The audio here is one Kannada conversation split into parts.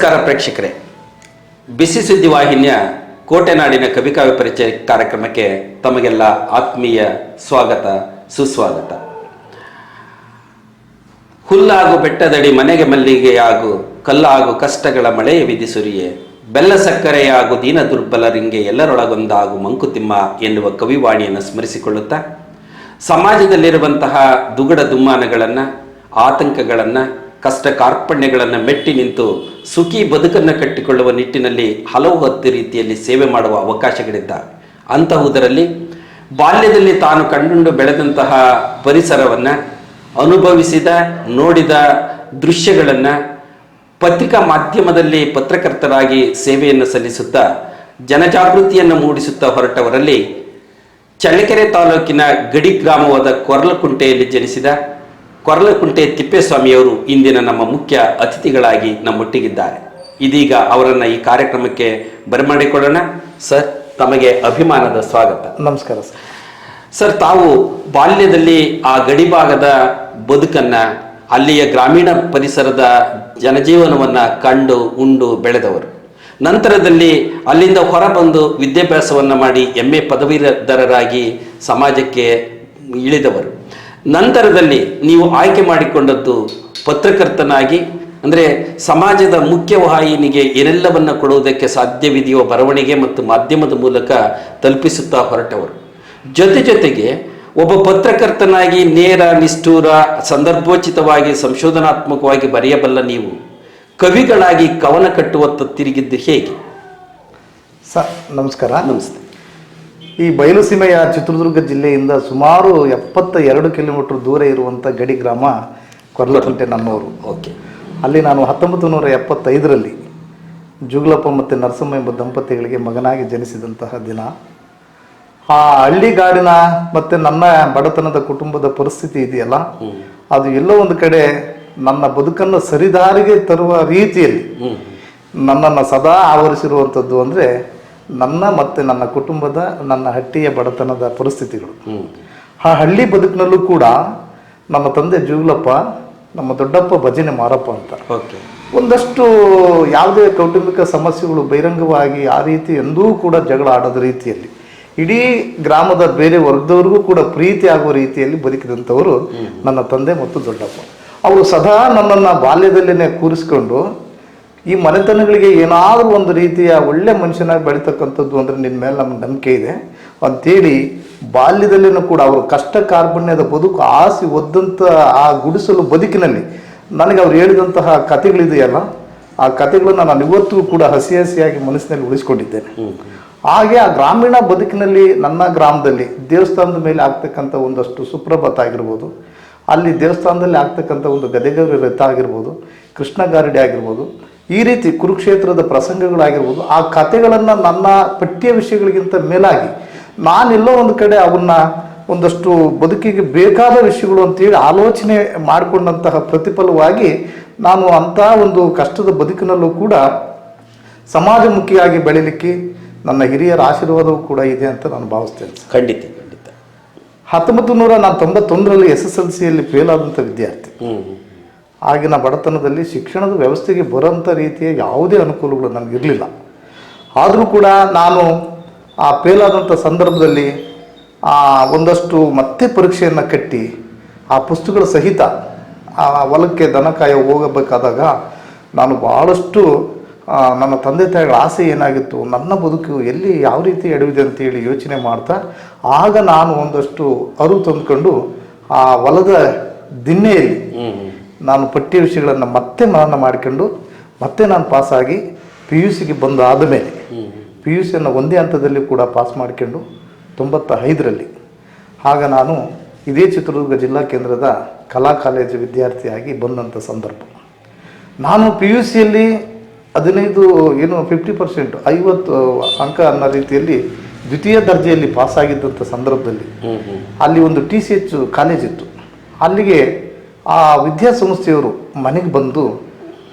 ನಮಸ್ಕಾರ ಪ್ರೇಕ್ಷಕರೇ. ಬಿಸಿ ಸುದ್ದಿ ವಾಹಿನಿಯ ಕೋಟೆನಾಡಿನ ಕವಿಕಾವ್ಯ ಪರಿಚಯ ಕಾರ್ಯಕ್ರಮಕ್ಕೆ ತಮಗೆಲ್ಲ ಆತ್ಮೀಯ ಸ್ವಾಗತ, ಸುಸ್ವಾಗತ. ಹುಲ್ಲಾಗು ಬೆಟ್ಟದಡಿ ಮನೆಗೆ ಮಲ್ಲಿಗೆಯಾಗು, ಕಲ್ಲಾಗು ಕಷ್ಟಗಳ ಮಳೆಯ ವಿಧಿ ಸುರಿಯೆ, ಬೆಲ್ಲ ಸಕ್ಕರೆಯಾಗು ದೀನ ದುರ್ಬಲರಿಂಗೆ ಎಲ್ಲರೊಳಗೊಂದಾಗು ಮಂಕುತಿಮ್ಮ ಎನ್ನುವ ಕವಿವಾಣಿಯನ್ನು ಸ್ಮರಿಸಿಕೊಳ್ಳುತ್ತಾ, ಸಮಾಜದಲ್ಲಿರುವಂತಹ ದುಗಡ ದುಮ್ಮಾನಗಳನ್ನು, ಆತಂಕಗಳನ್ನು ಕಷ್ಟ ಕಾರ್ಪಣ್ಯಗಳನ್ನು ಮೆಟ್ಟಿ ನಿಂತು ಸುಖಿ ಬದುಕನ್ನು ಕಟ್ಟಿಕೊಳ್ಳುವ ನಿಟ್ಟಿನಲ್ಲಿ ಹಲವು ಹತ್ತು ರೀತಿಯಲ್ಲಿ ಸೇವೆ ಮಾಡುವ ಅವಕಾಶಗಳಿದ್ದಾವೆ ಅಂತಹುದರಲ್ಲಿ ಬಾಲ್ಯದಲ್ಲಿ ತಾನು ಕಂಡುಂಡು ಬೆಳೆದಂತಹ ಪರಿಸರವನ್ನು ಅನುಭವಿಸಿದ, ನೋಡಿದ ದೃಶ್ಯಗಳನ್ನು ಪತ್ರಿಕಾ ಮಾಧ್ಯಮದಲ್ಲಿ ಪತ್ರಕರ್ತರಾಗಿ ಸೇವೆಯನ್ನು ಸಲ್ಲಿಸುತ್ತಾ, ಜನಜಾಗೃತಿಯನ್ನು ಮೂಡಿಸುತ್ತಾ ಹೊರಟವರಲ್ಲಿ ಚಳ್ಳಕೆರೆ ತಾಲೂಕಿನ ಗಡಿ ಗ್ರಾಮವಾದ ಕೊರಲಕುಂಟೆಯಲ್ಲಿ ಜನಿಸಿದ ಕೊರಲಕುಂಟೆ ತಿಪ್ಪೇಸ್ವಾಮಿಯವರು ಇಂದಿನ ನಮ್ಮ ಮುಖ್ಯ ಅತಿಥಿಗಳಾಗಿ ನಮ್ಮೊಟ್ಟಿಗಿದ್ದಾರೆ. ಇದೀಗ ಅವರನ್ನು ಈ ಕಾರ್ಯಕ್ರಮಕ್ಕೆ ಬರಮಾಡಿಕೊಳ್ಳೋಣ. ಸರ್ ತಮಗೆ ಅಭಿಮಾನದ ಸ್ವಾಗತ. ನಮಸ್ಕಾರ ಸರ್. ಸರ್ ತಾವು ಬಾಲ್ಯದಲ್ಲಿ ಆ ಗಡಿಭಾಗದ ಬದುಕನ್ನ ಅಲ್ಲಿಯ ಗ್ರಾಮೀಣ ಪರಿಸರದ ಜನಜೀವನವನ್ನ ಕಂಡು ಉಂಡು ಬೆಳೆದವರು. ನಂತರದಲ್ಲಿ ಅಲ್ಲಿಂದ ಹೊರಬಂದು ವಿದ್ಯಾಭ್ಯಾಸವನ್ನ ಮಾಡಿ ಎಂ ಎ ಪದವೀಧರರಾಗಿ ಸಮಾಜಕ್ಕೆ ಇಳಿದವರು. ನಂತರದಲ್ಲಿ ನೀವು ಆಯ್ಕೆ ಮಾಡಿಕೊಂಡದ್ದು ಪತ್ರಕರ್ತನಾಗಿ ಅಂದರೆ ಸಮಾಜದ ಮುಖ್ಯವಾಹಿನಿಗೆ ಏನೆಲ್ಲವನ್ನು ಕೊಡುವುದಕ್ಕೆ ಸಾಧ್ಯವಿದೆಯೋ ಬರವಣಿಗೆ ಮತ್ತು ಮಾಧ್ಯಮದ ಮೂಲಕ ತಲುಪಿಸುತ್ತಾ ಹೊರಟವರು. ಜೊತೆ ಜೊತೆಗೆ ಒಬ್ಬ ಪತ್ರಕರ್ತನಾಗಿ ನೇರ ನಿಷ್ಠೂರ ಸಂದರ್ಭೋಚಿತವಾಗಿ ಸಂಶೋಧನಾತ್ಮಕವಾಗಿ ಬರೆಯಬಲ್ಲ ನೀವು ಕವಿಗಳಾಗಿ ಕವನ ಕಟ್ಟುವತ್ತ ತಿರುಗಿದ್ದು ಹೇಗೆ? ಸರ್ ನಮಸ್ಕಾರ. ನಮಸ್ತೆ. ಈ ಬಯಲುಸೀಮೆಯ ಚಿತ್ರದುರ್ಗ ಜಿಲ್ಲೆಯಿಂದ ಸುಮಾರು ಎಪ್ಪತ್ತ ಎರಡು ಕಿಲೋಮೀಟರ್ ದೂರ ಇರುವಂಥ ಗಡಿ ಗ್ರಾಮ ಕೊರ್ಲಕುಂಟೆ ನನ್ನೂರು ಓಕೆ. ಅಲ್ಲಿ ನಾನು ಹತ್ತೊಂಬತ್ತು ನೂರ ಎಪ್ಪತ್ತೈದರಲ್ಲಿ ಜುಗ್ಲಪ್ಪ ಮತ್ತು ನರಸಮ್ಮ ಎಂಬ ದಂಪತಿಗಳಿಗೆ ಮಗನಾಗಿ ಜನಿಸಿದಂತಹ ದಿನ. ಆ ಹಳ್ಳಿಗಾಡಿನ ಮತ್ತು ನನ್ನ ಬಡತನದ ಕುಟುಂಬದ ಪರಿಸ್ಥಿತಿ ಇದೆಯಲ್ಲ? ಅದು ಎಲ್ಲೋ ಒಂದು ಕಡೆ ನನ್ನ ಬದುಕನ್ನು ಸರಿದಾರಿಗೆ ತರುವ ರೀತಿಯಲ್ಲಿ ನನ್ನನ್ನು ಸದಾ ಆವರಿಸಿರುವಂಥದ್ದು ಅಂದರೆ ನನ್ನ ಮತ್ತು ನನ್ನ ಕುಟುಂಬದ ನನ್ನ ಹಟ್ಟಿಯ ಬಡತನದ ಪರಿಸ್ಥಿತಿಗಳು. ಆ ಹಳ್ಳಿ ಬದುಕಿನಲ್ಲೂ ಕೂಡ ನಮ್ಮ ತಂದೆ ಜೂಲಪ್ಪ ನಮ್ಮ ದೊಡ್ಡಪ್ಪ ಭಜನೆ ಮಾರಪ್ಪ ಅಂತ. ಒಂದಷ್ಟು ಯಾವುದೇ ಕೌಟುಂಬಿಕ ಸಮಸ್ಯೆಗಳು ಬಹಿರಂಗವಾಗಿ ಆ ರೀತಿ ಎಂದೂ ಕೂಡ ಜಗಳ ಆಡದ ರೀತಿಯಲ್ಲಿ ಇಡೀ ಗ್ರಾಮದ ಬೇರೆ ವರ್ಗದವ್ರಿಗೂ ಕೂಡ ಪ್ರೀತಿ ಆಗುವ ರೀತಿಯಲ್ಲಿ ಬದುಕಿದಂಥವರು ನನ್ನ ತಂದೆ ಮತ್ತು ದೊಡ್ಡಪ್ಪ. ಅವರು ಸದಾ ನನ್ನನ್ನು ಬಾಲ್ಯದಲ್ಲೇ ಕೂರಿಸ್ಕೊಂಡು ಈ ಮನೆತನಗಳಿಗೆ ಏನಾದರೂ ಒಂದು ರೀತಿಯ ಒಳ್ಳೆ ಮನುಷ್ಯನಾಗಿ ಬೆಳೀತಕ್ಕಂಥದ್ದು ಅಂದರೆ ನಿನ್ನ ಮೇಲೆ ನಮ್ಗೆ ನಂಬಿಕೆ ಇದೆ. ಅಂತೇಳಿ ಬಾಲ್ಯದಲ್ಲಿನೂ ಕೂಡ ಅವರು ಕಷ್ಟ ಕಾರ್ಪಣ್ಯದ ಬದುಕು ಆಸಿ ಒದ್ದಂಥ ಆ ಗುಡಿಸಲು ಬದುಕಿನಲ್ಲಿ ನನಗೆ ಅವ್ರು ಹೇಳಿದಂತಹ ಕಥೆಗಳಿದೆಯಲ್ಲ ಆ ಕಥೆಗಳನ್ನು ನಾನು ಇವತ್ತಿಗೂ ಕೂಡ ಹಸಿ ಹಸಿಯಾಗಿ ಮನಸ್ಸಿನಲ್ಲಿ ಉಳಿಸ್ಕೊಂಡಿದ್ದೇನೆ. ಹಾಗೆ ಆ ಗ್ರಾಮೀಣ ಬದುಕಿನಲ್ಲಿ ನನ್ನ ಗ್ರಾಮದಲ್ಲಿ ದೇವಸ್ಥಾನದ ಮೇಲೆ ಆಗ್ತಕ್ಕಂಥ ಒಂದಷ್ಟು ಸುಪ್ರಭಾತ ಆಗಿರ್ಬೋದು ಅಲ್ಲಿ ದೇವಸ್ಥಾನದಲ್ಲಿ ಆಗ್ತಕ್ಕಂಥ ಒಂದು ಗದೆಗರಿ ರಥ ಆಗಿರ್ಬೋದು ಕೃಷ್ಣ ಗಾರಡಿ ಆಗಿರ್ಬೋದು ಈ ರೀತಿ ಕುರುಕ್ಷೇತ್ರದ ಪ್ರಸಂಗಗಳಾಗಿರ್ಬೋದು ಆ ಕಥೆಗಳನ್ನು ನನ್ನ ಪಠ್ಯ ವಿಷಯಗಳಿಗಿಂತ ಮೇಲಾಗಿ ನಾನೆಲ್ಲೋ ಒಂದು ಕಡೆ ಅವನ್ನ ಒಂದಷ್ಟು ಬದುಕಿಗೆ ಬೇಕಾದ ವಿಷಯಗಳು ಅಂತೇಳಿ ಆಲೋಚನೆ ಮಾಡಿಕೊಂಡಂತಹ ಪ್ರತಿಫಲವಾಗಿ ನಾನು ಅಂಥ ಒಂದು ಕಷ್ಟದ ಬದುಕಿನಲ್ಲೂ ಕೂಡ ಸಮಾಜಮುಖಿಯಾಗಿ ಬೆಳೀಲಿಕ್ಕೆ ನನ್ನ ಹಿರಿಯರ ಆಶೀರ್ವಾದವೂ ಕೂಡ ಇದೆ ಅಂತ ನಾನು ಭಾವಿಸ್ತೇನೆ ಖಂಡಿತ ಖಂಡಿತ. ಹತ್ತೊಂಬತ್ತು ನೂರ ನಾನು ತೊಂಬತ್ತೊಂದರಲ್ಲಿ ಎಸ್ ಎಸ್ ಎಲ್ ಸಿಯಲ್ಲಿ ಫೇಲ್ ಆದಂಥ ವಿದ್ಯಾರ್ಥಿ. ಆಗಿನ ಬಡತನದಲ್ಲಿ ಶಿಕ್ಷಣದ ವ್ಯವಸ್ಥೆಗೆ ಬರೋಂಥ ರೀತಿಯ ಯಾವುದೇ ಅನುಕೂಲಗಳು ನನಗಿರಲಿಲ್ಲ ಆದರೂ ಕೂಡ ನಾನು ಆ ಫೇಲಾದಂಥ ಸಂದರ್ಭದಲ್ಲಿ ಒಂದಷ್ಟು ಮತ್ತೆ ಪರೀಕ್ಷೆಯನ್ನು ಕಟ್ಟಿ ಆ ಪುಸ್ತಕಗಳ ಸಹಿತ ಆ ಹೊಲಕ್ಕೆ ದನಕಾಯ ಹೋಗಬೇಕಾದಾಗ ನಾನು ಭಾಳಷ್ಟು ನನ್ನ ತಂದೆ ತಾಯಿಗಳ ಆಸೆ ಏನಾಗಿತ್ತು, ನನ್ನ ಬದುಕು ಎಲ್ಲಿ ಯಾವ ರೀತಿ ಎಡವಿದೆ ಅಂತೇಳಿ ಯೋಚನೆ ಮಾಡ್ತಾ, ಆಗ ನಾನು ಒಂದಷ್ಟು ಅರು ತಂದ್ಕೊಂಡು ಆ ಹೊಲದ ದಿನ್ನೆಯಲ್ಲಿ ನಾನು ಪಠ್ಯ ವಿಷಯಗಳನ್ನು ಮತ್ತೆ ಮನನ ಮಾಡಿಕೊಂಡು ಮತ್ತೆ ನಾನು ಪಾಸಾಗಿ ಪಿ ಯು ಸಿಗೆ ಬಂದು ಆದಮೇಲೆ ಪಿ ಯು ಸಿಯನ್ನು ಒಂದೇ ಹಂತದಲ್ಲಿ ಕೂಡ ಪಾಸ್ ಮಾಡಿಕೊಂಡು ತೊಂಬತ್ತ ಐದರಲ್ಲಿ ಆಗ ನಾನು ಇದೇ ಚಿತ್ರದುರ್ಗ ಜಿಲ್ಲಾ ಕೇಂದ್ರದ ಕಲಾ ಕಾಲೇಜು ವಿದ್ಯಾರ್ಥಿಯಾಗಿ ಬಂದಂಥ ಸಂದರ್ಭ. ನಾನು ಪಿ ಯು ಸಿಯಲ್ಲಿ ಹದಿನೈದು ಏನು ಫಿಫ್ಟಿ ಪರ್ಸೆಂಟ್ ಐವತ್ತು ಅಂಕ ಅನ್ನೋ ರೀತಿಯಲ್ಲಿ ದ್ವಿತೀಯ ದರ್ಜೆಯಲ್ಲಿ ಪಾಸಾಗಿದ್ದಂಥ ಸಂದರ್ಭದಲ್ಲಿ ಅಲ್ಲಿ ಒಂದು ಟಿ ಸಿ ಎಚ್ ಕಾಲೇಜಿತ್ತು. ಅಲ್ಲಿಗೆ ಆ ವಿದ್ಯಾಸಂಸ್ಥೆಯವರು ಮನೆಗೆ ಬಂದು,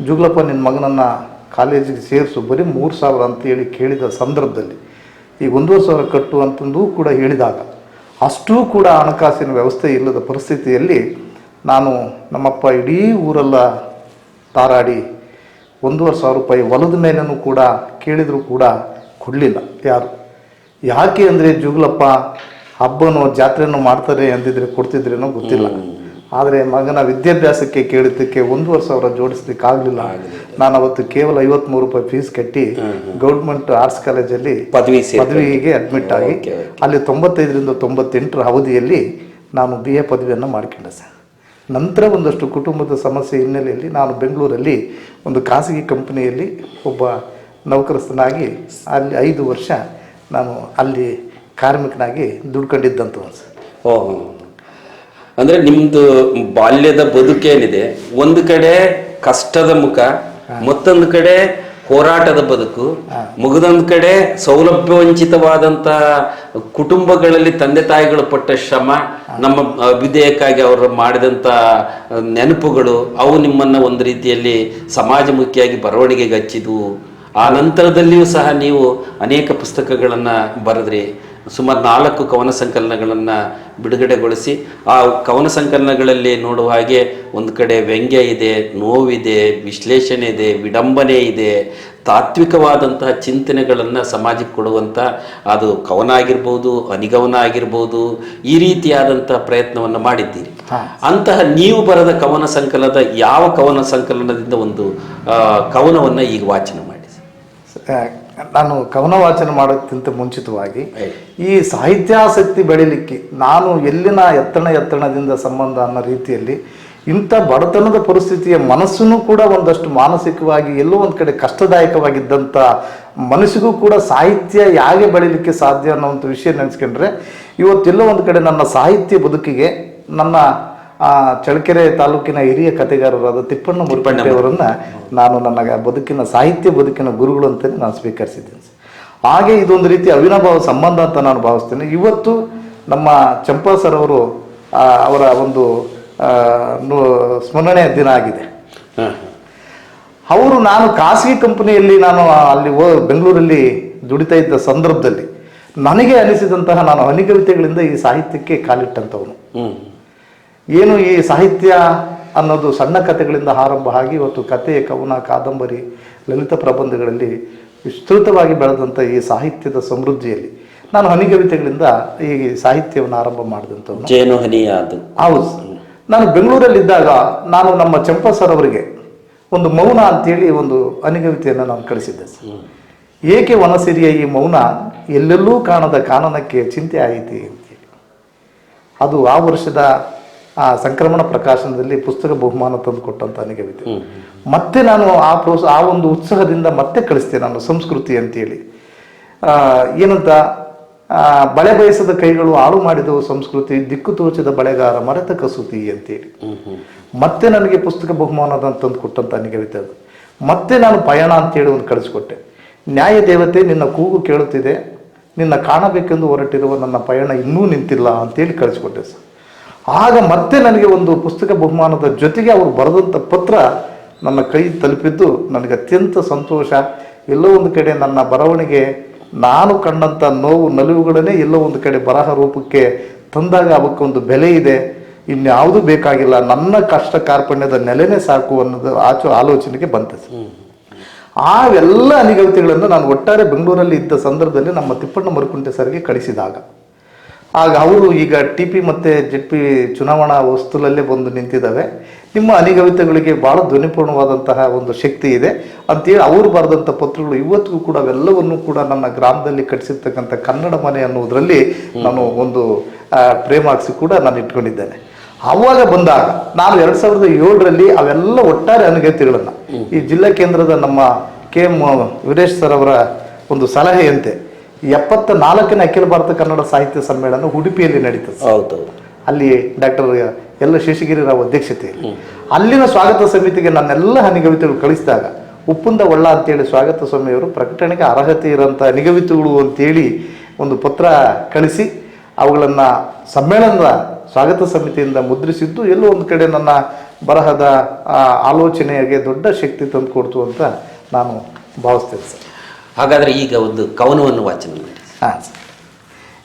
ಜುಗ್ಲಪ್ಪ ನಿನ್ನ ಮಗನನ್ನು ಕಾಲೇಜಿಗೆ ಸೇರಿಸು. ಬರೀ ಮೂರು ಸಾವಿರ ಅಂತೇಳಿ ಕೇಳಿದ ಸಂದರ್ಭದಲ್ಲಿ ಈಗ ಒಂದೂವರೆ ಸಾವಿರ ಕಟ್ಟು ಅಂತಂದು ಕೂಡ ಹೇಳಿದಾಗ, ಅಷ್ಟೂ ಕೂಡ ಹಣಕಾಸಿನ ವ್ಯವಸ್ಥೆ ಇಲ್ಲದ ಪರಿಸ್ಥಿತಿಯಲ್ಲಿ ನಾನು ನಮ್ಮಪ್ಪ ಇಡೀ ಊರೆಲ್ಲ ತಾರಾಡಿ ಒಂದೂವರೆ ಸಾವಿರ ರೂಪಾಯಿ ಹೊಲದ ಮೇಲೂ ಕೂಡ ಕೇಳಿದರೂ ಕೂಡ ಕೊಡಲಿಲ್ಲ ಯಾರು. ಯಾಕೆ ಅಂದರೆ ಜುಗ್ಲಪ್ಪ ಹಬ್ಬನೋ ಜಾತ್ರೆನೋ ಮಾಡ್ತಾರೆ ಅಂದಿದ್ರೆ ಕೊಡ್ತಿದ್ರೇನೋ ಗೊತ್ತಿಲ್ಲ. ಆದರೆ ಮಗನ ವಿದ್ಯಾಭ್ಯಾಸಕ್ಕೆ ಕೇಳಿದ್ದಕ್ಕೆ ಒಂದೂವರೆ ಸಾವಿರ ಜೋಡಿಸ್ಲಿಕ್ಕೆ ಆಗಲಿಲ್ಲ. ನಾನು ಅವತ್ತು ಕೇವಲ ಐವತ್ಮೂರು ರೂಪಾಯಿ ಫೀಸ್ ಕಟ್ಟಿ ಗೌರ್ಮೆಂಟ್ ಆರ್ಟ್ಸ್ ಕಾಲೇಜಲ್ಲಿ ಪದವಿ ಪದವಿಗೆ ಅಡ್ಮಿಟ್ ಆಗಿ. ಅಲ್ಲಿ ತೊಂಬತ್ತೈದರಿಂದ ತೊಂಬತ್ತೆಂಟರ ಅವಧಿಯಲ್ಲಿ ನಾನು ಬಿ ಎ ಪದವಿಯನ್ನು ಮಾಡ್ಕೊಂಡೆ ಸರ್. ನಂತರ ಒಂದಷ್ಟು ಕುಟುಂಬದ ಸಮಸ್ಯೆ ಹಿನ್ನೆಲೆಯಲ್ಲಿ ನಾನು ಬೆಂಗಳೂರಲ್ಲಿ ಒಂದು ಖಾಸಗಿ ಕಂಪನಿಯಲ್ಲಿ ಒಬ್ಬ ನೌಕರಸ್ಥನಾಗಿ ಅಲ್ಲಿ ಐದು ವರ್ಷ ನಾನು ಅಲ್ಲಿ ಕಾರ್ಮಿಕನಾಗಿ ದುಡ್ಕೊಂಡಿದ್ದಂಥ ಸರ್. ಓಹೋ ಅಂದ್ರೆ ನಿಮ್ದು ಬಾಲ್ಯದ ಬದುಕೇನಿದೆ ಒಂದು ಕಡೆ ಕಷ್ಟದ ಮುಖ ಮತ್ತೊಂದು ಕಡೆ ಹೋರಾಟದ ಬದುಕು ಮುಗಿದೊಂದು ಕಡೆ ಸೌಲಭ್ಯ ವಂಚಿತವಾದಂತ ಕುಟುಂಬಗಳಲ್ಲಿ ತಂದೆ ತಾಯಿಗಳು ಪಟ್ಟ ಶ್ರಮ ನಮ್ಮ ಅಭ್ಯುದಯಕ್ಕಾಗಿ ಅವರು ಮಾಡಿದಂತ ನೆನಪುಗಳು ಅವು ನಿಮ್ಮನ್ನ ಒಂದು ರೀತಿಯಲ್ಲಿ ಸಮಾಜಮುಖಿಯಾಗಿ ಬರವಣಿಗೆಗೆ ಹಚ್ಚಿದ್ವು. ಆ ನಂತರದಲ್ಲಿಯೂ ಸಹ ನೀವು ಅನೇಕ ಪುಸ್ತಕಗಳನ್ನು ಬರೆದ್ರಿ. ಸುಮಾರು ನಾಲ್ಕು ಕವನ ಸಂಕಲನಗಳನ್ನು ಬಿಡುಗಡೆಗೊಳಿಸಿ ಆ ಕವನ ಸಂಕಲನಗಳಲ್ಲಿ ನೋಡುವ ಹಾಗೆ ಒಂದು ಕಡೆ ವ್ಯಂಗ್ಯ ಇದೆ ನೋವಿದೆ ವಿಶ್ಲೇಷಣೆ ಇದೆ ವಿಡಂಬನೆ ಇದೆ ತಾತ್ವಿಕವಾದಂತಹ ಚಿಂತನೆಗಳನ್ನು ಸಮಾಜಕ್ಕೆ ಕೊಡುವಂಥ ಅದು ಕವನ ಆಗಿರ್ಬೋದು ಅನಿಗವನ ಆಗಿರ್ಬೋದು ಈ ರೀತಿಯಾದಂಥ ಪ್ರಯತ್ನವನ್ನು ಮಾಡಿದ್ದೀರಿ. ಅಂತಹ ನೀವು ಬರೆದ ಕವನ ಸಂಕಲನದ ಯಾವ ಕವನ ಸಂಕಲನದಿಂದ ಒಂದು ಕವನವನ್ನು ಈಗ ವಾಚನ ಮಾಡಿ ನಾನು ಕವನ ವಾಚನ ಮಾಡೋಕ್ಕಿಂತ ಮುಂಚಿತವಾಗಿ ಈ ಸಾಹಿತ್ಯಾಸಕ್ತಿ ಬೆಳಿಲಿಕ್ಕೆ ನಾನು ಎಲ್ಲಿನ ಎತ್ತಣ ಎತ್ತಣದಿಂದ ಸಂಬಂಧ ಅನ್ನೋ ರೀತಿಯಲ್ಲಿ ಇಂಥ ಬಡತನದ ಪರಿಸ್ಥಿತಿಯ ಮನಸ್ಸನ್ನು ಕೂಡ ಒಂದಷ್ಟು ಮಾನಸಿಕವಾಗಿ ಎಲ್ಲೋ ಒಂದು ಕಡೆ ಕಷ್ಟದಾಯಕವಾಗಿದ್ದಂಥ ಮನಸ್ಸಿಗೂ ಕೂಡ ಸಾಹಿತ್ಯ ಹೇಗೆ ಬೆಳೀಲಿಕ್ಕೆ ಸಾಧ್ಯ ಅನ್ನೋವಂಥ ವಿಷಯ ನೆನೆಸ್ಕೊಂಡ್ರೆ ಇವತ್ತೆಲ್ಲೋ ಒಂದು ಕಡೆ ನನ್ನ ಸಾಹಿತ್ಯ ಬದುಕಿಗೆ ನನ್ನ ಆ, ಚಳ್ಳಕೆರೆ ತಾಲೂಕಿನ ಹಿರಿಯ ಕಥೆಗಾರರಾದ ತಿಪ್ಪಣ್ಣ ಮುರುಪಣ್ಣವರನ್ನ ನಾನು ನನ್ನ ಬದುಕಿನ ಸಾಹಿತ್ಯ ಬದುಕಿನ ಗುರುಗಳು ಅಂತಲೇ ನಾನು ಸ್ವೀಕರಿಸಿದ್ದೇನೆ ಹಾಗೆ ಇದೊಂದು ರೀತಿ ಅವಿನಾಭಾವ ಸಂಬಂಧ ಅಂತ ನಾನು ಭಾವಿಸ್ತೇನೆ. ಇವತ್ತು ನಮ್ಮ ಚಂಪಾ ಸರ್ ಅವರು ಅವರ ಒಂದು ಸ್ಮರಣೆ ಸ್ಮರಣೆಯ ದಿನ ಆಗಿದೆ. ಅವರು ನಾನು ಖಾಸಗಿ ಕಂಪನಿಯಲ್ಲಿ ನಾನು ಅಲ್ಲಿ ಬೆಂಗಳೂರಲ್ಲಿ ದುಡಿತಾ ಇದ್ದ ಸಂದರ್ಭದಲ್ಲಿ ನನಗೆ ಅನಿಸಿದಂತಹ ನಾನು ಅನಿಕವಿತೆಗಳಿಂದ ಈ ಸಾಹಿತ್ಯಕ್ಕೆ ಕಾಲಿಟ್ಟಂಥವನು. ಏನು ಈ ಸಾಹಿತ್ಯ ಅನ್ನೋದು ಸಣ್ಣ ಕಥೆಗಳಿಂದ ಆರಂಭ ಆಗಿ ಇವತ್ತು ಕತೆ ಕವನ ಕಾದಂಬರಿ ಲಲಿತ ಪ್ರಬಂಧಗಳಲ್ಲಿ ವಿಸ್ತೃತವಾಗಿ ಬೆಳೆದಂಥ ಈ ಸಾಹಿತ್ಯದ ಸಮೃದ್ಧಿಯಲ್ಲಿ ನಾನು ಹನಿಗವಿತೆಗಳಿಂದ ಈ ಸಾಹಿತ್ಯವನ್ನು ಆರಂಭ ಮಾಡಿದಂಥವನು. ಹೌದು. ನಾನು ಬೆಂಗಳೂರಲ್ಲಿದ್ದಾಗ ನಾನು ನಮ್ಮ ಚಂಪ ಸರ್ ಅವರಿಗೆ ಒಂದು ಮೌನ ಅಂತೇಳಿ ಒಂದು ಅನಿಗವಿತೆಯನ್ನು ನಾನು ಕಳಿಸಿದ್ದೆ. ಸರ್. ಏಕೆ ವನಸಿರಿಯ ಈ ಮೌನ ಎಲ್ಲೆಲ್ಲೂ ಕಾಣದ ಕಾನನಕ್ಕೆ ಚಿಂತೆ ಆಯಿತಿ ಅಂತೇಳಿ. ಅದು ಆ ವರ್ಷದ ಆ ಸಂಕ್ರಮಣ ಪ್ರಕಾಶನದಲ್ಲಿ ಪುಸ್ತಕ ಬಹುಮಾನ ತಂದು ಕೊಟ್ಟಂತ ಅನಿಗವಿತೆ ಮತ್ತೆ ನಾನು ಆ ಪ್ರೋಸ್ ಆ ಒಂದು ಉತ್ಸಾಹದಿಂದ ಮತ್ತೆ ಕಳಿಸ್ತೇನೆ ನಾನು ಸಂಸ್ಕೃತಿ ಅಂತೇಳಿ. ಆ, ಏನಂತ ಆ, ಬಳೆ ಬಯಸದ ಕೈಗಳು ಹಾಳು ಮಾಡಿದವು ಸಂಸ್ಕೃತಿ ದಿಕ್ಕು ತೋಚದ ಬಳೆಗಾರ ಮರೆತ ಕಸೂತಿ ಅಂತೇಳಿ. ಮತ್ತೆ ನನಗೆ ಪುಸ್ತಕ ಬಹುಮಾನ ತಂದು ಕೊಟ್ಟಂತ ನಿಗವಿತೆ ಅದು. ಮತ್ತೆ ನಾನು ಪಯಣ ಅಂತೇಳಿ ಒಂದು ಕಳಿಸ್ಕೊಟ್ಟೆ. ನ್ಯಾಯ ದೇವತೆ ನಿನ್ನ ಕೂಗು ಕೇಳುತ್ತಿದೆ ನಿನ್ನ ಕಾಣಬೇಕೆಂದು ಹೊರಟಿರುವ ನನ್ನ ಪಯಣ ಇನ್ನೂ ನಿಂತಿಲ್ಲ ಅಂತೇಳಿ ಕಳಿಸ್ಕೊಟ್ಟೆ ಸರ್. ಆಗ ಮತ್ತೆ ನನಗೆ ಒಂದು ಪುಸ್ತಕ ಬಹುಮಾನದ ಜೊತೆಗೆ ಅವರು ಬರೆದಂಥ ಪತ್ರ ನನ್ನ ಕೈ ತಲುಪಿದ್ದು ನನಗೆ ಅತ್ಯಂತ ಸಂತೋಷ. ಎಲ್ಲೋ ಒಂದು ಕಡೆ ನನ್ನ ಬರವಣಿಗೆ ನಾನು ಕಂಡಂಥ ನೋವು ನಲಿವುಗಳನ್ನೇ ಎಲ್ಲೋ ಒಂದು ಕಡೆ ಬರಹ ರೂಪಕ್ಕೆ ತಂದಾಗ ಅವಕ್ಕೊಂದು ಬೆಲೆ ಇದೆ. ಇನ್ಯಾವುದೂ ಬೇಕಾಗಿಲ್ಲ ನನ್ನ ಕಷ್ಟ ಕಾರ್ಪಣ್ಯದ ನೆಲೆನೇ ಸಾಕು ಅನ್ನೋದು ಆಚು ಆಲೋಚನೆಗೆ ಬಂತು ಆವೆಲ್ಲ ಆ ಎಲ್ಲ ಅನಿಗವತೆಗಳನ್ನು ನಾನು ಒಟ್ಟಾರೆ ಬೆಂಗಳೂರಲ್ಲಿ ಇದ್ದ ಸಂದರ್ಭದಲ್ಲಿ ನಮ್ಮ ತಿಪ್ಪಣ್ಣ ಮರುಕುಂಟೆ ಸರ್ಗೆ ಕಳಿಸಿದಾಗ. ಆಗ ಅವರು ಈಗ ಟಿ ಪಿ ಮತ್ತು ಜೆಡ್ ಪಿ ಚುನಾವಣಾ ವಸ್ತುಲಲ್ಲೇ ಬಂದು ನಿಂತಿದ್ದಾವೆ ನಿಮ್ಮ ಅನಿಗವಿತಗಳಿಗೆ ಭಾಳ ಧ್ವನಿಪೂರ್ಣವಾದಂತಹ ಒಂದು ಶಕ್ತಿ ಇದೆ. ಅಂತೇಳಿ ಅವರು ಬರೆದಂಥ ಪತ್ರಗಳು ಇವತ್ತಿಗೂ ಕೂಡ ಅವೆಲ್ಲವನ್ನು ಕೂಡ ನನ್ನ ಗ್ರಾಮದಲ್ಲಿ ಕಟ್ಟಿಸಿರ್ತಕ್ಕಂಥ ಕನ್ನಡ ಮನೆ ಅನ್ನುವುದರಲ್ಲಿ ನಾನು ಒಂದು ಪ್ರೇಮ ಪ್ರೇಮಾಕ್ಷಿ ಕೂಡ ನಾನು ಇಟ್ಕೊಂಡಿದ್ದೇನೆ. ಆವಾಗ ಬಂದಾಗ ನಾನು ಎರಡು ಸಾವಿರದ ಏಳರಲ್ಲಿ ಅವೆಲ್ಲ ಒಟ್ಟಾರೆ ಅನುಗತಿಗಳನ್ನು ಈ ಜಿಲ್ಲಾ ಕೇಂದ್ರದ ನಮ್ಮ ಕೆ ಎಂ ವೀರೇಶ್ ಸರ್ ಅವರ ಒಂದು ಸಲಹೆಯಂತೆ ಎಪ್ಪತ್ತ ನಾಲ್ಕನೇ ಅಖಿಲ ಭಾರತ ಕನ್ನಡ ಸಾಹಿತ್ಯ ಸಮ್ಮೇಳನ ಉಡುಪಿಯಲ್ಲಿ ನಡೀತದೆ ಹೌದು ಅಲ್ಲಿ ಡಾಕ್ಟರ್ ಎಲ್ಲ ಶೇಷಗಿರಿ ರಾವ್ ಅಧ್ಯಕ್ಷತೆಯಲ್ಲಿ. ಅಲ್ಲಿನ ಸ್ವಾಗತ ಸಮಿತಿಗೆ ನನ್ನೆಲ್ಲ ನಿಗವಿತೆಗಳು ಕಳಿಸಿದಾಗ ಉಪ್ಪುಂದ ಒಳ್ಳ ಅಂತೇಳಿ ಸ್ವಾಗತ ಸ್ವಾಮಿಯವರು ಪ್ರಕಟಣೆಗೆ ಅರ್ಹತೆ ಇರೋಂಥ ನಿಗವಿತುಗಳು ಅಂತೇಳಿ ಒಂದು ಪತ್ರ ಕಳಿಸಿ ಅವುಗಳನ್ನು ಸಮ್ಮೇಳನದ ಸ್ವಾಗತ ಸಮಿತಿಯಿಂದ ಮುದ್ರಿಸಿದ್ದು ಎಲ್ಲೋ ಒಂದು ಕಡೆ ನನ್ನ ಬರಹದ ಆಲೋಚನೆಗೆ ದೊಡ್ಡ ಶಕ್ತಿ ತಂದು ಕೊಡ್ತು ಅಂತ ನಾನು ಭಾವಿಸ್ತೇನೆ ಸರ್. ಹಾಗಾದ್ರೆ ಈಗ ಒಂದು ಕವನವನ್ನು ವಾಚನ ಮಾಡಿ. ಹಾಂ.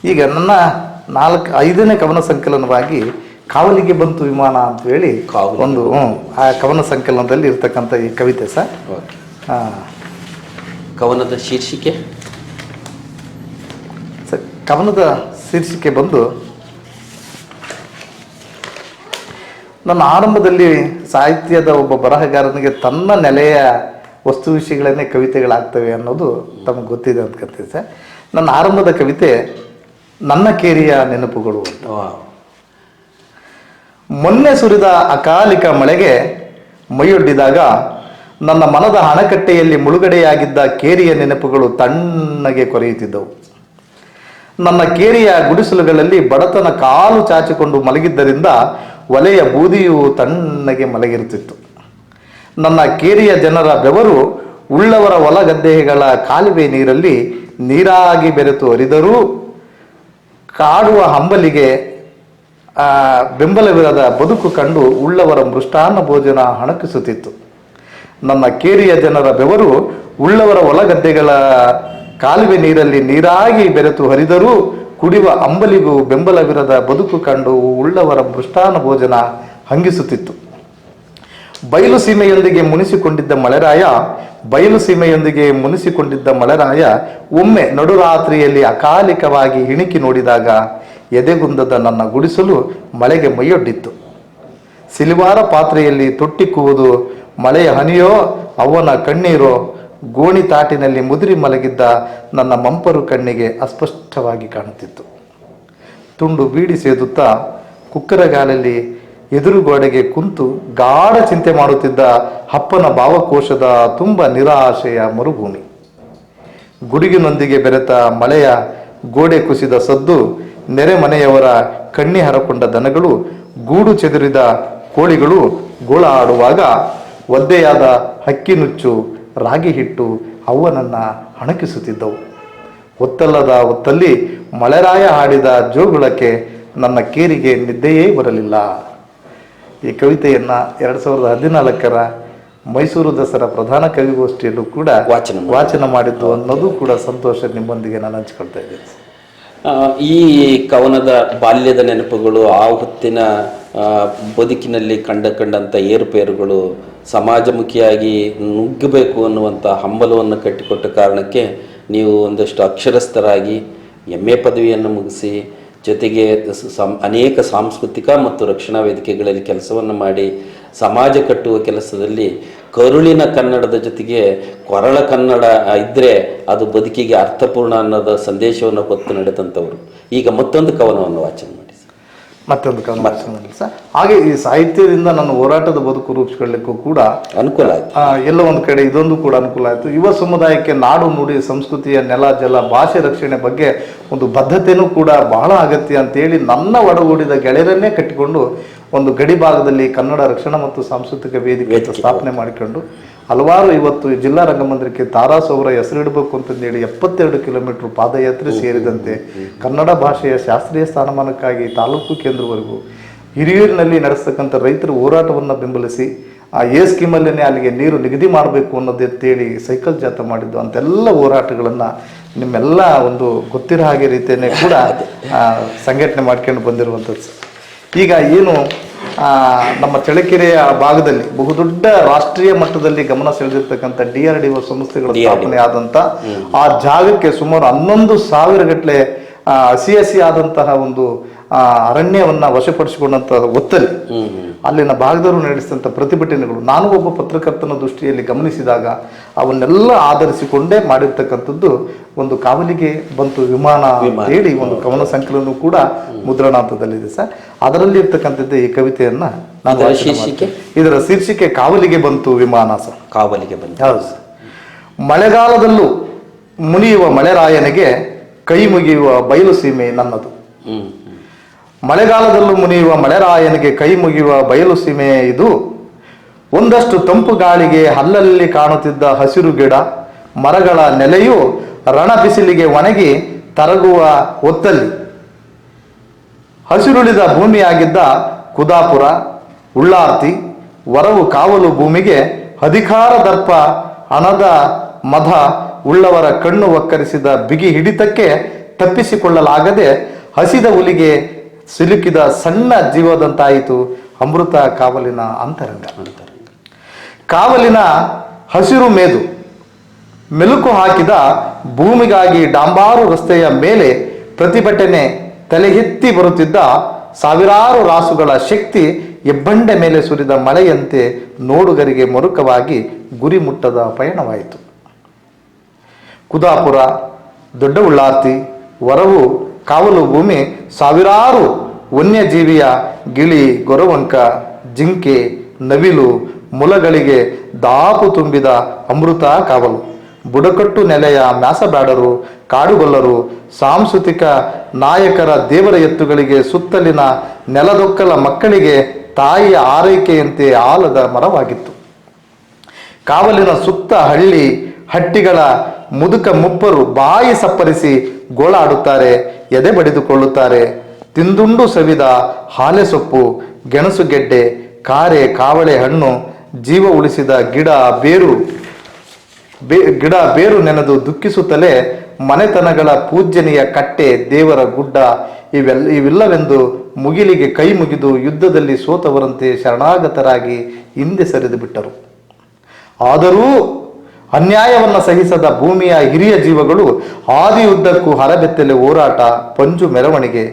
ಈಗ ನನ್ನ ನಾಲ್ಕು ಐದನೇ ಕವನ ಸಂಕಲನವಾಗಿ ಕಾವಲಿಗೆ ಬಂತು ವಿಮಾನ ಅಂತ ಹೇಳಿ ಒಂದು ಆ ಕವನ ಸಂಕಲನದಲ್ಲಿ ಇರ್ತಕ್ಕಂಥ ಈ ಕವಿತೆ ಸರ್. ಓಕೆ. ಕವನದ ಶೀರ್ಷಿಕೆ? ಸರ್ ಕವನದ ಶೀರ್ಷಿಕೆ ಬಂದು ನನ್ನ ಆರಂಭದಲ್ಲಿ ಸಾಹಿತ್ಯದ ಒಬ್ಬ ಬರಹಗಾರನಿಗೆ ತನ್ನ ನೆಲೆಯ ವಸ್ತು ವಿಷಯಗಳನ್ನೇ ಕವಿತೆಗಳಾಗ್ತವೆ ಅನ್ನೋದು ತಮಗೆ ಗೊತ್ತಿದೆ ಅಂತ ಕತ್ತೆ ಸರ್. ನನ್ನ ಆರಂಭದ ಕವಿತೆ ನನ್ನ ಕೇರಿಯ ನೆನಪುಗಳು ಅಂತ. ಮೊನ್ನೆ ಸುರಿದ ಅಕಾಲಿಕ ಮಳೆಗೆ ಮೈಯೊಡ್ಡಿದಾಗ ನನ್ನ ಮನದ ಹಣಕಟ್ಟೆಯಲ್ಲಿ ಮುಳುಗಡೆಯಾಗಿದ್ದ ಕೇರಿಯ ನೆನಪುಗಳು ತಣ್ಣಗೆ ಕೊರೆಯುತ್ತಿದ್ದವು. ನನ್ನ ಕೇರಿಯ ಗುಡಿಸಲುಗಳಲ್ಲಿ ಬಡತನ ಕಾಲು ಚಾಚಿಕೊಂಡು ಮಲಗಿದ್ದರಿಂದ ಒಲೆಯ ಬೂದಿಯು ತಣ್ಣಗೆ ಮಲಗಿರುತ್ತಿತ್ತು. ನನ್ನ ಕೇರಿಯ ಜನರ ಬೆವರು ಉಳ್ಳವರ ಹೊಲ ಗದ್ದೆಗಳ ಕಾಲುವೆ ನೀರಲ್ಲಿ ನೀರಾಗಿ ಬೆರೆತು ಹರಿದರೂ ಕಾಡುವ ಹಂಬಲಿಗೆ ಬೆಂಬಲವಿರದ ಬದುಕು ಕಂಡು ಉಳ್ಳವರ ಮೃಷ್ಟಾನ್ನ ಭೋಜನ ಹಣಕಿಸುತ್ತಿತ್ತು. ನನ್ನ ಕೇರಿಯ ಜನರ ಬೆವರು ಉಳ್ಳವರ ಹೊಲಗದ್ದೆಗಳ ಕಾಲುವೆ ನೀರಲ್ಲಿ ನೀರಾಗಿ ಬೆರೆತು ಹರಿದರೂ ಕುಡಿಯುವ ಅಂಬಲಿಗೂ ಬೆಂಬಲವಿರದ ಬದುಕು ಕಂಡು ಉಳ್ಳವರ ಮೃಷ್ಟಾನ್ನ ಭೋಜನ ಹಂಗಿಸುತ್ತಿತ್ತು. ಬಯಲು ಸೀಮೆಯೊಂದಿಗೆ ಮುನಿಸಿಕೊಂಡಿದ್ದ ಮಳೆರಾಯ, ಬಯಲು ಸೀಮೆಯೊಂದಿಗೆ ಮುನಿಸಿಕೊಂಡಿದ್ದ ಮಳೆರಾಯ ಒಮ್ಮೆ ನಡುರಾತ್ರಿಯಲ್ಲಿ ಅಕಾಲಿಕವಾಗಿ ಇಣಿಕಿ ನೋಡಿದಾಗ ಎದೆಗುಂದದ ನನ್ನ ಗುಡಿಸಲು ಮಳೆಗೆ ಮೈಯೊಡ್ಡಿತ್ತು. ಸಿಲಿವಾರ ಪಾತ್ರೆಯಲ್ಲಿ ತೊಟ್ಟಿಕ್ಕುವುದು ಮಳೆಯ ಹನಿಯೋ, ಅವನ ಕಣ್ಣೀರೋ, ಗೋಣಿ ತಾಟಿನಲ್ಲಿ ಮುದುರಿ ಮಲಗಿದ್ದ ನನ್ನ ಮಂಪರು ಕಣ್ಣಿಗೆ ಅಸ್ಪಷ್ಟವಾಗಿ ಕಾಣುತ್ತಿತ್ತು. ತುಂಡು ಬೀಡಿ ಸೇದುತ್ತಾ ಕುಕ್ಕರಗಾಲಲ್ಲಿ ಎದುರುಗೋಡೆಗೆ ಕುಂತು ಗಾಢ ಚಿಂತೆ ಮಾಡುತ್ತಿದ್ದ ಅಪ್ಪನ ಭಾವಕೋಶದ ತುಂಬ ನಿರಾಶೆಯ ಮರುಭೂಮಿ. ಗುಡುಗಿನೊಂದಿಗೆ ಬೆರೆತ ಮಳೆಯ ಗೋಡೆ ಕುಸಿದ ಸದ್ದು, ನೆರೆ ಮನೆಯವರ ಕಣ್ಣಿ ಹರಕೊಂಡ ದನಗಳು, ಗೂಡು ಚೆದರಿದ ಕೋಳಿಗಳು ಗೋಳ ಆಡುವಾಗ ಒದ್ದೆಯಾದ ಹಕ್ಕಿ ನುಚ್ಚು ರಾಗಿ ಹಿಟ್ಟು ಅವನನ್ನ ಹಣಕಿಸುತ್ತಿದ್ದವು. ಒತ್ತಲ್ಲದ ಹೊತ್ತಲ್ಲಿ ಮಳೆರಾಯ ಹಾಡಿದ ಜೋಗುಳಕ್ಕೆ ನನ್ನ ಕೇರಿಗೆ ನಿದ್ದೆಯೇ ಬರಲಿಲ್ಲ. ಈ ಕವಿತೆಯನ್ನು ಎರಡು ಸಾವಿರದ ಹದಿನಾಲ್ಕರ ಮೈಸೂರು ದಸರಾ ಪ್ರಧಾನ ಕವಿಗೋಷ್ಠಿಯಲ್ಲೂ ಕೂಡ ವಾಚನ. ವಾಚನ ಮಾಡಿದ್ದು ಅನ್ನೋದು ಕೂಡ ಸಂತೋಷ ನಿಮ್ಮೊಂದಿಗೆ ನಾನು ಹಂಚ್ಕೊಳ್ತಾ ಇದ್ದೀನಿ ಈ ಕವನದ ಬಾಲ್ಯದ ನೆನಪುಗಳು ಆ ಹೊತ್ತಿನ ಬದುಕಿನಲ್ಲಿ ಕಂಡ ಕಂಡಂಥ ಏರುಪೇರುಗಳು ಸಮಾಜಮುಖಿಯಾಗಿ ನುಗ್ಗಬೇಕು ಅನ್ನುವಂಥ ಹಂಬಲವನ್ನು ಕಟ್ಟಿಕೊಟ್ಟ ಕಾರಣಕ್ಕೆ ನೀವು ಒಂದಷ್ಟು ಅಕ್ಷರಸ್ಥರಾಗಿ ಎಂ ಎ ಪದವಿಯನ್ನು ಮುಗಿಸಿ ಜೊತೆಗೆ ಸ- ಅನೇಕ ಸಾಂಸ್ಕೃತಿಕ ಮತ್ತು ರಕ್ಷಣಾ ವೇದಿಕೆಗಳಲ್ಲಿ ಕೆಲಸವನ್ನು ಮಾಡಿ ಸಮಾಜ ಕಟ್ಟುವ ಕೆಲಸದಲ್ಲಿ ಕರುಳಿನ ಕನ್ನಡದ ಜೊತೆಗೆ ಕೊರಳ ಕನ್ನಡ ಇದ್ದರೆ ಅದು ಬದುಕಿಗೆ ಅರ್ಥಪೂರ್ಣ ಅನ್ನೋದ ಸಂದೇಶವನ್ನು ಹೊತ್ತು ನಡೆದಂಥವರು ಈಗ ಮತ್ತೊಂದು ಕವನವನ್ನು ವಾಚನ. ಮತ್ತೊಂದು ಕಾಲ ಸರ್ ಹಾಗೆ ಈ ಸಾಹಿತ್ಯದಿಂದ ನನ್ನ ಹೋರಾಟದ ಬದುಕು ರೂಪಿಸ್ಕೊಳ್ಳಿಕ್ಕೂ ಕೂಡ ಅನುಕೂಲ ಆಯ್ತು. ಎಲ್ಲ ಒಂದು ಕಡೆ ಇದೊಂದು ಕೂಡ ಅನುಕೂಲ ಆಯಿತು. ಯುವ ಸಮುದಾಯಕ್ಕೆ ನಾಡು ನುಡಿ ಸಂಸ್ಕೃತಿಯ ನೆಲ ಜಲ ಭಾಷೆ ರಕ್ಷಣೆ ಬಗ್ಗೆ ಒಂದು ಬದ್ಧತೆನೂ ಕೂಡ ಬಹಳ ಅಗತ್ಯ ಅಂತೇಳಿ ನನ್ನ ಒಡಗೂಡಿದ ಗೆಳೆಯರನ್ನೇ ಕಟ್ಟಿಕೊಂಡು ಒಂದು ಗಡಿ ಭಾಗದಲ್ಲಿ ಕನ್ನಡ ರಕ್ಷಣಾ ಮತ್ತು ಸಾಂಸ್ಕೃತಿಕ ವೇದಿಕೆ ಅಂತ ಸ್ಥಾಪನೆ ಮಾಡಿಕೊಂಡು ಹಲವಾರು ಇವತ್ತು ಜಿಲ್ಲಾ ರಂಗಮಂದಿರಕ್ಕೆ ತಾರಾಸೌರ ಅವರ ಹೆಸರಿಡಬೇಕು ಅಂತಂದೇಳಿ ಎಪ್ಪತ್ತೆರಡು ಕಿಲೋಮೀಟರ್ ಪಾದಯಾತ್ರೆ ಸೇರಿದಂತೆ ಕನ್ನಡ ಭಾಷೆಯ ಶಾಸ್ತ್ರೀಯ ಸ್ಥಾನಮಾನಕ್ಕಾಗಿ ತಾಲೂಕು ಕೇಂದ್ರವರೆಗೂ ಹಿರಿಯೂರಿನಲ್ಲಿ ನಡೆಸ್ತಕ್ಕಂಥ ರೈತರ ಹೋರಾಟವನ್ನು ಬೆಂಬಲಿಸಿ ಆ ಎ ಸ್ಕೀಮಲ್ಲೇ ಅಲ್ಲಿಗೆ ನೀರು ನಿಗದಿ ಮಾಡಬೇಕು ಅನ್ನೋದು ಅಂತೇಳಿ ಸೈಕಲ್ ಜಾಥಾ ಮಾಡಿದ್ದು. ಅಂತೆಲ್ಲ ಹೋರಾಟಗಳನ್ನು ನಿಮ್ಮೆಲ್ಲ ಒಂದು ಗೊತ್ತಿರೋ ಹಾಗೆ ರೀತಿಯೇ ಕೂಡ ಸಂಘಟನೆ ಮಾಡ್ಕೊಂಡು ಬಂದಿರುವಂಥದ್ದು ಸರ್. ಈಗ ಏನು ಆ, ನಮ್ಮ ಚಳ್ಳಕೆರೆಯ ಭಾಗದಲ್ಲಿ ಬಹುದೊಡ್ಡ ರಾಷ್ಟ್ರೀಯ ಮಟ್ಟದಲ್ಲಿ ಗಮನ ಸೆಳೆದಿರ್ತಕ್ಕಂಥ ಡಿ ಆರ್ ಡಿ ಒ ಸಂಸ್ಥೆಗಳ ಸ್ಥಾಪನೆ ಆದಂತ ಆ ಜಾಗಕ್ಕೆ ಸುಮಾರು ಹನ್ನೊಂದು ಸಾವಿರ ಗಟ್ಟಲೆ ಹಸಿ ಹಸಿ ಆದಂತಹ ಒಂದು ಆ, ಅರಣ್ಯವನ್ನ ವಶಪಡಿಸಿಕೊಂಡಂತ ಹ್ಮ್. ಅಲ್ಲಿನ ಭಾಗದವರು ನಡೆಸಿದಂಥ ಪ್ರತಿಭಟನೆಗಳು ನಾನು ಒಬ್ಬ ಪತ್ರಕರ್ತನ ದೃಷ್ಟಿಯಲ್ಲಿ ಗಮನಿಸಿದಾಗ ಅವನ್ನೆಲ್ಲ ಆಧರಿಸಿಕೊಂಡೇ ಮಾಡಿರ್ತಕ್ಕಂಥದ್ದು ಒಂದು ಕಾವಲಿಗೆ ಬಂತು ವಿಮಾನ ಅಂತ ಹೇಳಿ ಒಂದು ಕವನ ಸಂಕಲನ ಕೂಡ ಮುದ್ರಣಾಂತದಲ್ಲಿದೆ ಸರ್. ಅದರಲ್ಲಿ ಇರ್ತಕ್ಕಂಥದ್ದು ಈ ಕವಿತೆಯನ್ನ ನಾನು ಇದರ ಶೀರ್ಷಿಕೆ? ಇದರ ಶೀರ್ಷಿಕೆ ಕಾವಲಿಗೆ ಬಂತು ವಿಮಾನ ಸರ್. ಕಾವಲಿಗೆ ಬಂತು. ಹೌದು ಸರ್. ಮಳೆಗಾಲದಲ್ಲೂ ಮುನಿಯುವ ಮಳೆರಾಯನಿಗೆ ಕೈ ಮುಗಿಯುವ ಬಯಲು ಸೀಮೆ ನನ್ನದು. ಮಳೆಗಾಲದಲ್ಲೂ ಮುನಿಯುವ ಮಳೆರಾಯನಿಗೆ ಕೈ ಮುಗಿಯುವ ಬಯಲು ಸೀಮೆ ಇದು. ಒಂದಷ್ಟು ತಂಪು ಗಾಳಿಗೆ ಹಲ್ಲಲ್ಲಿ ಕಾಣುತ್ತಿದ್ದ ಹಸಿರು ಗಿಡ, ಮರಗಳ ನೆಲೆಯು ರಣ ಬಿಸಿಲಿಗೆ ಒಣಗಿ ತರಗುವ ಒತ್ತಲ್ಲಿ. ಹಸಿರುಳಿದ ಭೂಮಿಯಾಗಿದ್ದ ಕುದಾಪುರ, ಉಳ್ಳಾರ್ತಿ, ವರವು ಕಾವಲು ಭೂಮಿಗೆ ಅಧಿಕಾರ ದರ್ಪ ಹಣದ ಮಧ ಉಳ್ಳವರ ಕಣ್ಣು ಒಕ್ಕರಿಸಿದ ಬಿಗಿ ಹಿಡಿತಕ್ಕೆ ತಪ್ಪಿಸಿಕೊಳ್ಳಲಾಗದೆ ಹಸಿದ ಹುಲಿಗೆ ಸಿಲುಕಿದ ಸಣ್ಣ ಜೀವದಂತಾಯಿತು ಅಮೃತ ಕಾವಲಿನ ಅಂತರಂಗ. ಕಾವಲಿನ ಹಸಿರು ಮೇದು, ಮೆಲುಕು ಹಾಕಿದ ಭೂಮಿಗಾಗಿ ಡಾಂಬಾರು ರಸ್ತೆಯ ಮೇಲೆ ಪ್ರತಿಭಟನೆ ತಲೆಹೆತ್ತಿ ಬರುತ್ತಿದ್ದ ಸಾವಿರಾರು ರಾಸುಗಳ ಶಕ್ತಿ ಹೆಬ್ಬಂಡೆ ಮೇಲೆ ಸುರಿದ ಮಳೆಯಂತೆ ನೋಡುಗರಿಗೆ ಮರುಕವಾಗಿ ಗುರಿ ಮುಟ್ಟದ ಪಯಣವಾಯಿತು. ಕುದಾಪುರ, ದೊಡ್ಡ ಉಳ್ಳಾರ್ತಿ, ವರವು ಕಾವಲು ಭೂಮಿ ಸಾವಿರಾರು ವನ್ಯಜೀವಿಯ ಗಿಳಿ, ಗೊರವಂಕ, ಜಿಂಕೆ, ನವಿಲು, ಮುಲಗಳಿಗೆ ದಾಪು ತುಂಬಿದ ಅಮೃತ ಕಾವಲು. ಬುಡಕಟ್ಟು ನೆಲೆಯ ಮ್ಯಾಸಬ್ಯಾಡರು, ಕಾಡುಗೊಲ್ಲರು, ಸಾಂಸ್ಕೃತಿಕ ನಾಯಕರ ದೇವರ ಎತ್ತುಗಳಿಗೆ ಸುತ್ತಲಿನ ನೆಲದೊಕ್ಕಲ ಮಕ್ಕಳಿಗೆ ತಾಯಿಯ ಆರೈಕೆಯಂತೆ ಆಲದ ಮರವಾಗಿತ್ತು. ಕಾವಲಿನ ಸುತ್ತ ಹಳ್ಳಿ ಹಟ್ಟಿಗಳ ಮುದುಕ ಮುಪ್ಪರು ಬಾಯಿ ಸಪ್ಪರಿಸಿ ಗೋಳಾಡುತ್ತಾರೆ. ಎದೆ ಬಡಿದುಕೊಳ್ಳುತ್ತಾರೆ. ತಿಂದುಂಡು ಸವಿದ ಹಾಲೆ ಸೊಪ್ಪು, ಗೆಣಸು ಗೆಡ್ಡೆ, ಕಾರೆ, ಕಾವಳೆ ಹಣ್ಣು, ಜೀವ ಉಳಿಸಿದ ಗಿಡ ಬೇರು, ಬೇ, ಗಿಡ ಬೇರು ನೆನೆದು ದುಃಖಿಸುತ್ತಲೇ ಮನೆತನಗಳ ಪೂಜ್ಯನೀಯ ಕಟ್ಟೆ, ದೇವರ ಗುಡ್ಡ ಇವೆಲ್ಲ ಇವೆಲ್ಲವೆಂದು ಮುಗಿಲಿಗೆ ಕೈ ಮುಗಿದು ಯುದ್ಧದಲ್ಲಿ ಸೋತವರಂತೆ ಶರಣಾಗತರಾಗಿ ಹಿಂದೆ ಸರಿದು ಬಿಟ್ಟರು ಆದರೂ ಅನ್ಯಾಯವನ್ನು ಸಹಿಸದ ಭೂಮಿಯ ಹಿರಿಯ ಜೀವಗಳು ಹಾದಿಯುದ್ದಕ್ಕೂ ಹರಬೆತ್ತಲೆ ಹೋರಾಟ, ಪಂಜು ಮೆರವಣಿಗೆ.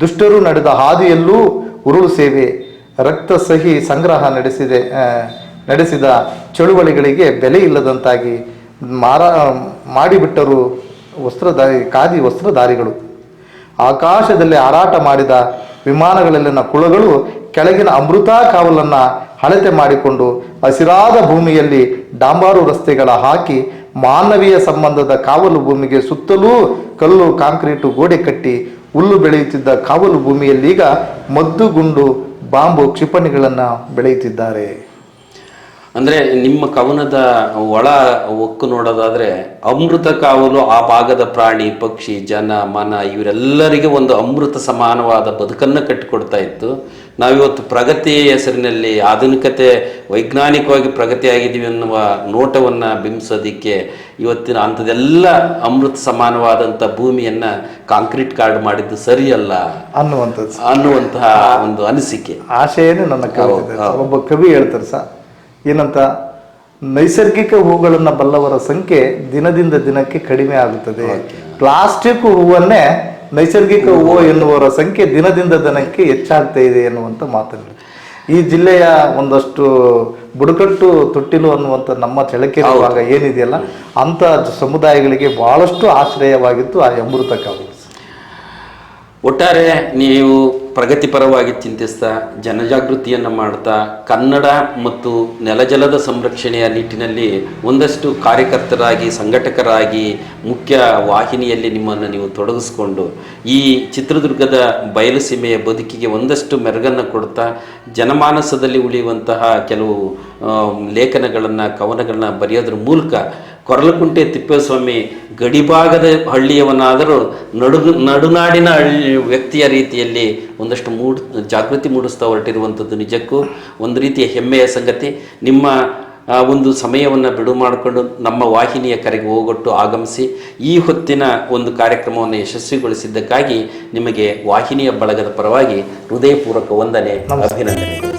ದುಷ್ಟರು ನಡೆದ ಹಾದಿಯಲ್ಲೂ ಉರುಳು ಸೇವೆ, ರಕ್ತ ಸಹಿ ಸಂಗ್ರಹ ನಡೆಸಿದೆ ನಡೆಸಿದ ಚಳುವಳಿಗಳಿಗೆ ಬೆಲೆ ಇಲ್ಲದಂತಾಗಿ ಮಾರ, ಮಾಡಿಬಿಟ್ಟರು ವಸ್ತ್ರಧಾರಿ, ಖಾದಿ ವಸ್ತ್ರಧಾರಿಗಳು. ಆಕಾಶದಲ್ಲಿ ಹಾರಾಟ ಮಾಡಿದ ವಿಮಾನಗಳಲ್ಲಿನ ಕುಳಗಳು ಕೆಳಗಿನ ಅಮೃತ ಕಾವಲನ್ನ ಅಳತೆ ಮಾಡಿಕೊಂಡು ಹಸಿರಾದ ಭೂಮಿಯಲ್ಲಿ ಡಾಂಬಾರು ರಸ್ತೆಗಳ ಹಾಕಿ ಮಾನವೀಯ ಸಂಬಂಧದ ಕಾವಲು ಭೂಮಿಗೆ ಸುತ್ತಲೂ ಕಲ್ಲು, ಕಾಂಕ್ರೀಟು, ಗೋಡೆ ಕಟ್ಟಿ ಹುಲ್ಲು ಬೆಳೆಯುತ್ತಿದ್ದ ಕಾವಲು ಭೂಮಿಯಲ್ಲೀಗ ಮದ್ದುಗುಂಡು ಬಾಂಬು ಕ್ಷಿಪಣಿಗಳನ್ನು ಬೆಳೆಯುತ್ತಿದ್ದಾರೆ. ಅಂದ್ರೆ ನಿಮ್ಮ ಕವನದ ಒಳ ಒಕ್ಕು ನೋಡೋದಾದ್ರೆ ಅಮೃತ ಕಾವಲು ಆ ಭಾಗದ ಪ್ರಾಣಿ, ಪಕ್ಷಿ, ಜನ, ಮನ ಇವರೆಲ್ಲರಿಗೆ ಒಂದು ಅಮೃತ ಸಮಾನವಾದ ಬದುಕನ್ನು ಕಟ್ಟಿಕೊಡ್ತಾ ಇತ್ತು. ನಾವಿವತ್ತು ಪ್ರಗತಿ ಹೆಸರಿನಲ್ಲಿ ಆಧುನಿಕತೆ ವೈಜ್ಞಾನಿಕವಾಗಿ ಪ್ರಗತಿಯಾಗಿದ್ದೀವಿ ಅನ್ನುವ ನೋಟವನ್ನು ಬಿಂಬಿಸೋದಕ್ಕೆ ಇವತ್ತಿನ ಅಂಥದ್ದೆಲ್ಲ ಅಮೃತ ಸಮಾನವಾದಂಥ ಭೂಮಿಯನ್ನು ಕಾಂಕ್ರೀಟ್ ಕಾರ್ಡ್ ಮಾಡಿದ್ದು ಸರಿಯಲ್ಲ? ಅನ್ನುವಂಥದ್ದು ಅನ್ನುವಂತಹ ಒಂದು ಅನಿಸಿಕೆ. ಆಶಯನೇ ನನ್ನ ಒಬ್ಬ ಕವಿ ಹೇಳ್ತಾರೆ ಸರ್ ಏನಂತ ನೈಸರ್ಗಿಕ ಹೂಗಳನ್ನು ಬಲ್ಲವರ ಸಂಖ್ಯೆ ದಿನದಿಂದ ದಿನಕ್ಕೆ ಕಡಿಮೆ ಆಗುತ್ತದೆ. ಪ್ಲಾಸ್ಟಿಕ್ ಹೂವನ್ನೇ ನೈಸರ್ಗಿಕ ಹೂವು ಎನ್ನುವರ ಸಂಖ್ಯೆ ದಿನದಿಂದ ದಿನಕ್ಕೆ ಹೆಚ್ಚಾಗ್ತಾ ಇದೆ ಎನ್ನುವಂಥ ಮಾತನ್ನು ಈ ಜಿಲ್ಲೆಯ ಒಂದಷ್ಟು ಬುಡಕಟ್ಟು ತೊಟ್ಟಿಲು ಅನ್ನುವಂಥ ನಮ್ಮ ಚಳಕೆರೆ ಭಾಗ ಏನಿದೆಯಲ್ಲ ಅಂಥ ಸಮುದಾಯಗಳಿಗೆ ಬಹಳಷ್ಟು ಆಶ್ರಯವಾಗಿತ್ತು ಆ ಅಮೃತ ಕಾವಲು ಒಟ್ಟಾರೆ ನೀವು ಪ್ರಗತಿಪರವಾಗಿ ಚಿಂತಿಸ್ತಾ ಜನಜಾಗೃತಿಯನ್ನು ಮಾಡ್ತಾ ಕನ್ನಡ ಮತ್ತು ನೆಲಜಲದ ಸಂರಕ್ಷಣೆಯ ನಿಟ್ಟಿನಲ್ಲಿ ಒಂದಷ್ಟು ಕಾರ್ಯಕರ್ತರಾಗಿ, ಸಂಘಟಕರಾಗಿ, ಮುಖ್ಯ ವಾಹಿನಿಯಲ್ಲಿ ನಿಮ್ಮನ್ನು ನೀವು ತೊಡಗಿಸ್ಕೊಂಡು ಈ ಚಿತ್ರದುರ್ಗದ ಬಯಲುಸೀಮೆಯ ಬದುಕಿಗೆ ಒಂದಷ್ಟು ಮೆರುಗನ್ನು ಕೊಡ್ತಾ ಜನಮಾನಸದಲ್ಲಿ ಉಳಿಯುವಂತಹ ಕೆಲವು ಲೇಖನಗಳನ್ನು, ಕವನಗಳನ್ನ ಬರೆಯೋದ್ರ ಮೂಲಕ ಕೊರಲಕುಂಟೆ ತಿಪ್ಪೇಸ್ವಾಮಿ ಗಡಿಭಾಗದ ಹಳ್ಳಿಯವನಾದರೂ ನಡು ನಡುನಾಡಿನ ಹಳ್ಳಿ ವ್ಯಕ್ತಿಯ ರೀತಿಯಲ್ಲಿ ಒಂದಷ್ಟು ಮೂಡ್ ಜಾಗೃತಿ ಮೂಡಿಸ್ತಾ ಹೊರಟಿರುವಂಥದ್ದು ನಿಜಕ್ಕೂ ಒಂದು ರೀತಿಯ ಹೆಮ್ಮೆಯ ಸಂಗತಿ. ನಿಮ್ಮ ಆ, ಒಂದು ಸಮಯವನ್ನು ಬಿಡು ಮಾಡಿಕೊಂಡು ನಮ್ಮ ವಾಹಿನಿಯ ಕರೆಗೆ ಹೋಗೊಟ್ಟು ಆಗಮಿಸಿ ಈ ಹೊತ್ತಿನ ಒಂದು ಕಾರ್ಯಕ್ರಮವನ್ನು ಯಶಸ್ವಿಗೊಳಿಸಿದ್ದಕ್ಕಾಗಿ ನಿಮಗೆ ವಾಹಿನಿಯ ಬಳಗದ ಪರವಾಗಿ ಹೃದಯಪೂರ್ವಕ ವಂದನೆ ಅಭಿನಂದನೆ